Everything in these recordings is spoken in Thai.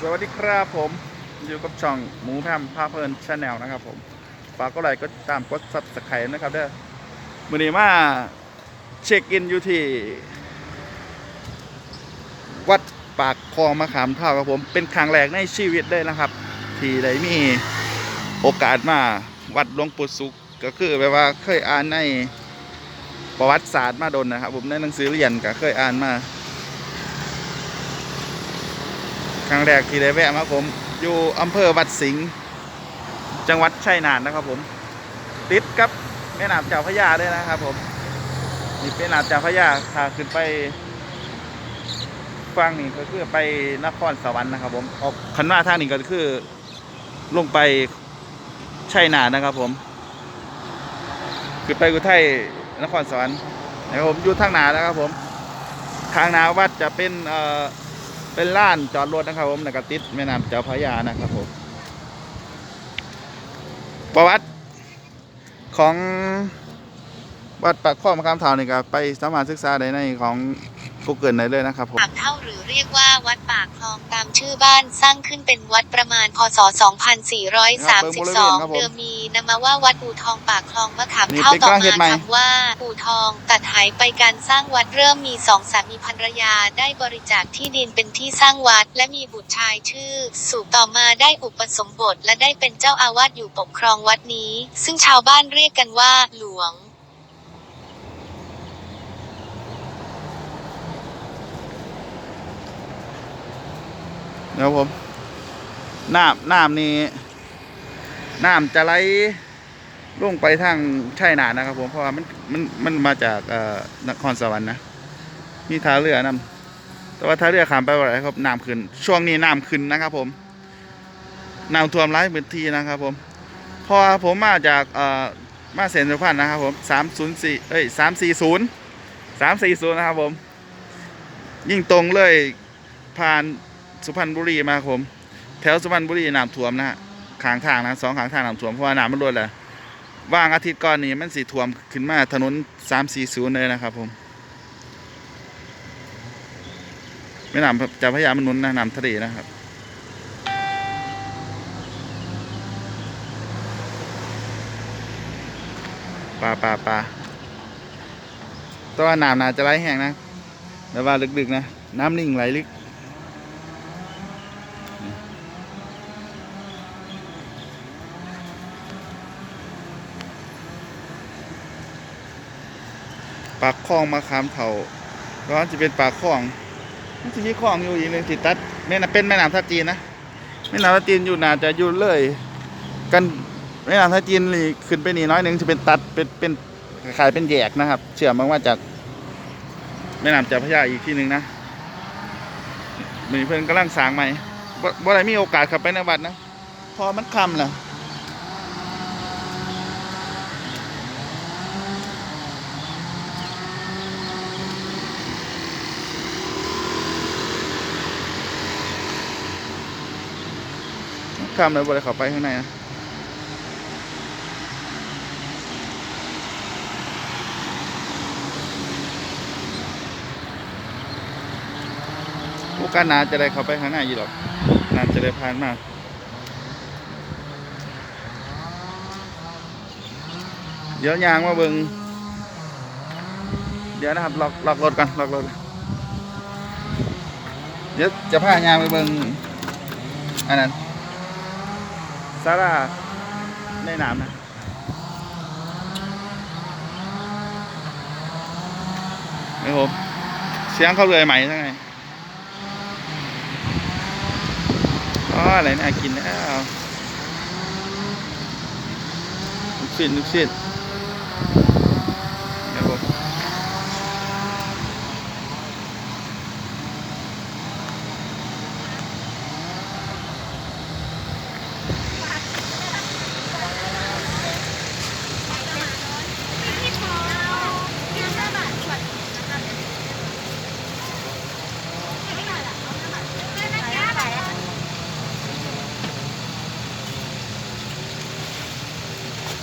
สวัสดีครับผมอยู่กับช่องหมูแพมพาเพลินชาแนลนะครับผมฝากก็ไลค์ก็ตามกดซับสไครต์นะครับเด้อมือนี้มาเช็คอินอยู่ที่ วัดปากคลองมะขามเท่าครับผม เป็นครั้งแรกในชีวิตเลยนะครับ ที่ได้มีโอกาสมาวัดหลวงปู่สุขก็คือแบบว่าเคยอ่านในประวัติศาสตร์มาดนนะครับ ผมในหนังสือเรียนก็เคยอ่านมา ครั้งแรกที่ได้แวะมาผม อยู่อำเภอวัดสิงห์จังหวัดชัยนาทนะครับผม ติดกับแม่น้ำเจ้าพระยาด้วยนะครับผมนี่เป็นแม่น้ำเจ้าพระยาถ้าขึ้นไปฟังนี่ก็คือไปนครสวรรค์นะครับผมออกขันว่าทางนี้ก็คือลงไปชัยนาทนะครับผมขึ้นไปกุไทยนครสวรรค์นะครับผมอยู่ทางหนานะครับผมทางหนาวัดจะเป็นเอ่อ เป็นล้านจอดรถนะครับผมในกระติดแม่น้ำเจ้าพระยานะครับผมประวัติของวัดปากข้อมะขามเถานี่ก็ไปสามารถศึกษาได้ในของ Google ได้เลยนะครับผมปากเท่าหรือเรียกว่าวัดปากคลองตามชื่อบ้านสร้างขึ้นเป็นวัดประมาณพศ 2432 เดิมมีนามว่าวัดอู่ทองปากคลองมะขามนี่เท่าเป็นต่อกล้องเฮ็ดใหม่มาคำว่าอู่ทองตัดหายไปการสร้างวัดเริ่มมีสองสามีภรรยาได้บริจาคที่ดินเป็นที่สร้างวัด และมีบุตรชายชื่อ สุต่อมาได้อุปสมบทและได้เป็นเจ้าอาวาสอยู่ปกครองวัดนี้ ซึ่งชาวบ้านเรียกกันว่าหลวง เดี๋ยวผมน้ำน้ำนี่น้ำจะไหลลงไปทางชัยนานะครับ ผมเพราะว่ามันมันมันมาจากอ่อนครสวรรค์นะมีท่าเรือนำแต่ว่าท่าเรือขามไปว่าไรครับน้ำขึ้น ช่วงนี้น้ำขึ้นนะครับ ผมน้ำท่วมร้ายพื้นที่นะครับ ผมพราะว่าผมมาจากอ่อมาเซนสุพรรณนะครับ ผมสามศูนย์สี่เอ้ยสามสี่ศูนย์สามสี่ศูนย์นะครับผม ยิ่งตรงเลยผ่าน สุพรรณบุรีมาครับผม แถวสุพรรณบุรีน้ำท่วมนะฮะขางทางนะสองขางทางน้ำท่วมเพราะว่าน้ำมันล้นแหละว่างอาทิตย์ก่อนนี้มันสีท่วมขึ้นมาถนนสามสี่ศูนย์เลยนะครับผมไม่น้ำจะพระยามนุนนะน้ำทะเลนะครับ ปลาปลาปลาแตัวาน้ำน่าจะไหลแห้งนะ แต่ว่าลึกๆนะ น้ำนิ่งไหลลึก ปากคลองมะขามเถาร้อนจะเป็นปากคลองมันจะมีคลองอยู่อีกหนึ่งติดตัดแม่น้ำเป็นแม่น้ำท่าจีนนะแม่น้ำท่าจีนอยู่น่าจะอยู่เลย กันแม่น้ำท่าจีนนี่ขึ้นไปนี่น้อยหนึ่งจะเป็นตัดเป็นเป็นขายเป็นแยกนะครับ เชื่อมมาว่าจากแม่น้ำเจ้าพระยาอีกที่หนึ่งนะมีเพื่อนกำลังสางใหม่บ่ได้มีโอกาสข้าไปในวัดนะ พอมันคำแหละ ข้ามเลยบริเขาไปข้างในนะโอกาสหนาจะได้เขาไปข้างในอยู่หรอกนาจะได้ผ่านมาเดี๋ยวยางมาเบิงเดี๋ยวนะครับล็อกล็อกรถกันล็อกรถเดี๋ยวจะพายางไปเบิงอันนั้น ซาร่าในน้ำนะนี่ผมเสียงเขาเลยใหม่ทั้งไงอ๋ออะไรน่ากินแล้วลูกศิษย์ลูกศิษย์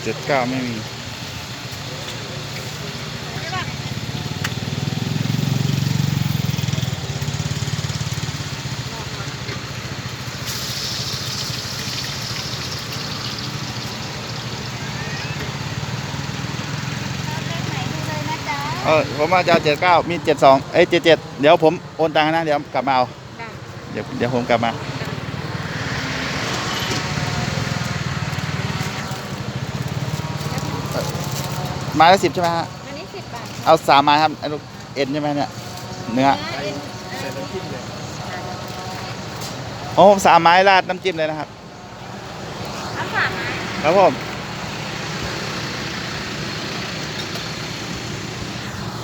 เจ็ดเก้าไม่มีเออผมมาจะเจ็ดเก้ามีเจ็ดสองเอ้เจ็ดเจ็ดเดี๋ยวผมโอนตังค์นะ เดี๋ยวกลับมาเอา เดี๋ยวเดี๋ยวผมกลับมา ไม้ละสิบใช่ไหมฮะ อันนี้สิบบาทเอาสามไม้ครับไอ้ลูกเอ็นใช่ไหมเนี่ย เนื้อเอ็นโอ้สามไม้ราดน้ำจิ้มเลยนะครับ เอาสามไม้ครับผม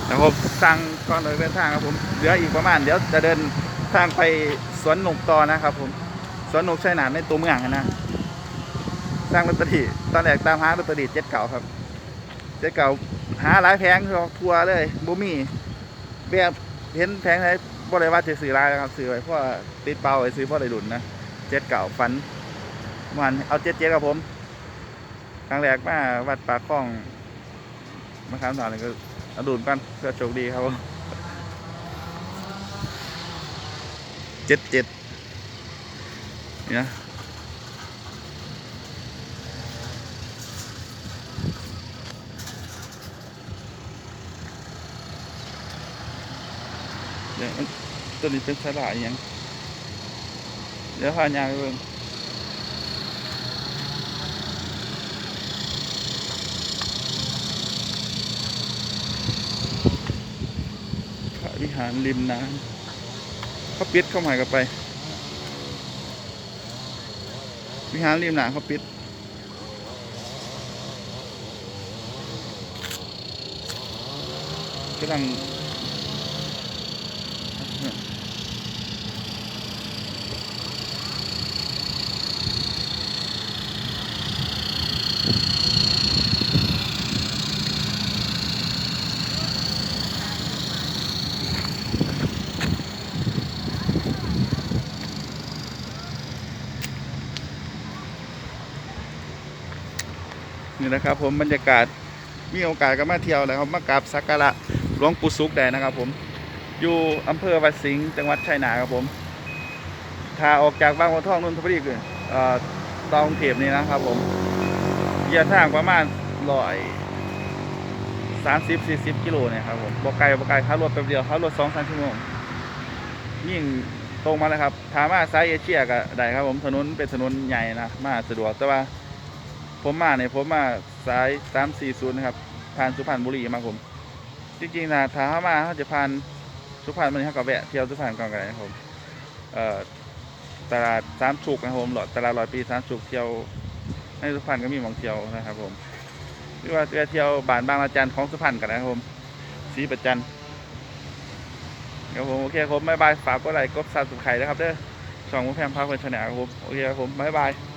แล้วผมสั่งก่อนเดินทางครับผม เหลืออีกประมาณ เดี๋ยวจะเดินทางไปสวนหนุกต่อนะครับผม สวนหนุกใช่หนามในตัวเมืองอะนะสร้างลอตเตอรี่ตอนแรกตามหาลอตเตอรี่เจ็ดเก่าครับเจ็ดเก่าหาหลายแผงทัวร์เลยบุมีแบบเห็นแผงไหนบ่ได้ว่าจะซื้อลายนะครับซื้อไว้เพราะติดเป้าไว้ซื้อเพราะได้ดุนนะเจ็ดเก่าฟันมันเอาเจ็ดเจ็ดครับผมครั้งแรกมาวัดปากคลองมาคำสอนเลยก็เอาดูนกันเพื่อโชคดีครับเจ็ดเจ็ดเนี่ยเดี๋ยวมัน ตัวนี้เป็นสลายยังเดี๋ยวพายางไปเบิ่งพระวิหารริมน้ำเขาปิดเข้าหมายกันไป วิหารริมน้ำเขาปิดกำลัง นี่นะครับ ผมบรรยากาศมีโอกาสก็มาเที่ยวแล้วครับมากราบสักการะหลวงปู่สุขได้นะครับ ผมอยู่อำเภอวัดสิงห์จังหวัดชัยนาครับผมถ้าออกจากบางบัวทองนนทบุรีคือเอ่อตองเทพนี่นะครับผมระยะทางประมาณร้อยสามสิบสี่สิบกิโลเนี่ยครับผมบอกไกลบอกไกลขับรถแป๊บเดียวขับรถสองสามชั่วโมงยิ่งตรงมาเลยครับถามว่าสายเอเชียก็ได้ครับผมถนนเป็นถนนใหญ่นะมาสะดวกแต่ว่า ผมมาเนี่ยผมมาสายสามสี่ศูนย์นะครับผ่านสุพรรณบุรีมาผม จริงๆนะถ้าเข้ามาเขาจะผ่านสุพรรณมันเขาก็แวะเที่ยวสุพรรณก่อนกันนะครับผมเอ่อตลาดสามสุกนะครับผมหลอดตลาดร้อยปีสามสุกเที่ยวในสุพรรณก็มีมองเที่ยวนะครับผมหรือว่าจะเที่ยวบ้านบางละจันของสุพรรณกันนะครับผมสีประจันครับผมโอเคครับผมบ๊ายบายฝากกดไลค์กดซับสไครต์นะครับเด้อช่องมุกแพมพาคนชนลครับผม โอเคครับผมบ๊ายบาย